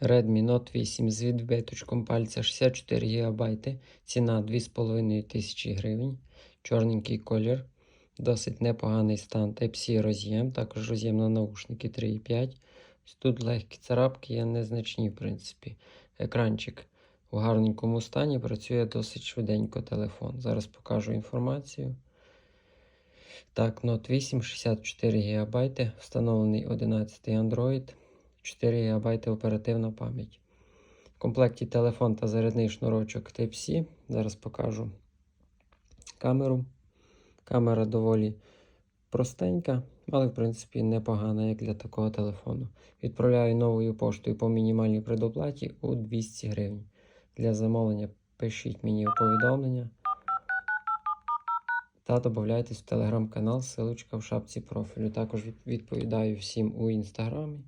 Redmi Note 8 з відбиточком пальця 64 ГБ. Ціна 2500 гривень. Чорненький колір. Досить непоганий стан. Type-C роз'єм, також роз'єм на наушники 3.5. Ось Тут легкі царапки є незначні, в принципі. Екранчик у гарненькому стані, працює досить швиденько телефон. Зараз покажу інформацію. Так, Note 8, 64 ГБ, встановлений 11 Android, 4 ГБ оперативна пам'ять. В комплекті телефон та зарядний шнурочок Type-C. Зараз покажу камеру. Камера доволі простенька, але в принципі непогана, як для такого телефону. Відправляю новою поштою по мінімальній предоплаті у 200 гривень. Для замовлення пишіть мені повідомлення та додайтесь в телеграм-канал, ссылочка в шапці профілю. Також відповідаю всім у інстаграмі.